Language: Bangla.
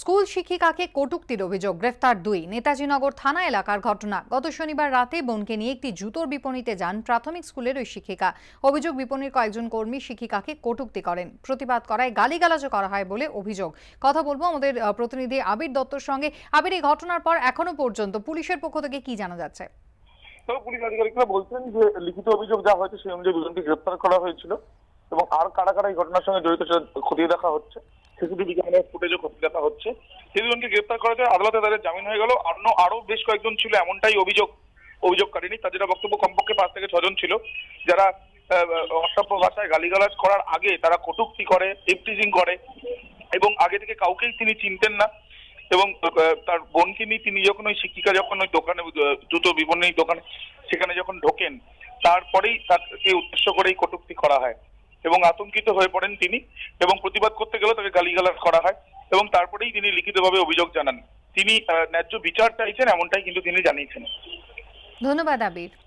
স্কুল শিক্ষিকাকে কটুক্তির অভিযোগ, গ্রেফতার দুই। নেতাজিনগর থানা এলাকার ঘটনা। গত শনিবার রাতে বোনকে নিয়ে একটি জুতোর বিপণীতে যান প্রাথমিক স্কুলের ওই শিক্ষিকা। অভিযোগ, বিপণীর কয়েকজন কর্মী শিক্ষিকাকে কটূক্তি করেন। প্রতিবাদ করায় গালিগালাজও করা হয় বলে অভিযোগ। কথা বলব আমাদের প্রতিনিধি আবির দত্তর সঙ্গে। আবির, এই ঘটনার পর এখনও পর্যন্ত পুলিশের পক্ষ থেকে কি জানা যাচ্ছে? পুলিশ আধিকারিকরা বলছেন যে, লিখিত অভিযোগ যা হয়েছে সেই অনুযায়ী দুজনকে গ্রেপ্তার করা হয়েছিল এবং আর কারা কারা এই ঘটনার সঙ্গে জড়িত খতিয়ে দেখা হচ্ছে। সিসিটিভি ক্যামেরার ফুটেজও দেখা হচ্ছে। সেই দুজনকে গ্রেপ্তার করা যায়। আদালতে তাদের জামিন হয়ে গেল। অন্য আরও বেশ কয়েকজন ছিল, এমনটাই অভিযোগ অভিযোগকারিনী তাদের বক্তব্য, কমপক্ষে পাঁচ থেকে ছজন ছিল। যারা অসভ্য ভাষায় গালিগালাজ করার আগে তারা কটূক্তি করে টিজিং করে, এবং আগে থেকে কাউকেই তিনি চিনতেন না। এবং তার বোনকে নিয়ে তিনি যখন ওই শিক্ষিকা যখন ওই দোকানে জুতো বিপণী দোকানে, সেখানে যখন ঢোকেন, তারপরেই তাকে উদ্দেশ্য করেই কটূক্তি করা হয়। এবং আতঙ্কিত হয়ে পড়েন তিনি এবং প্রতিবাদ করতে গেলে তাকে গালিগালাজ করা হয় এবং তারপরেই তিনি লিখিতভাবে অভিযোগ জানান। তিনি ন্যায্য বিচার চাইছেন, এমনটাই কিন্তু তিনি জানিয়েছেন। ধন্যবাদ, আবির।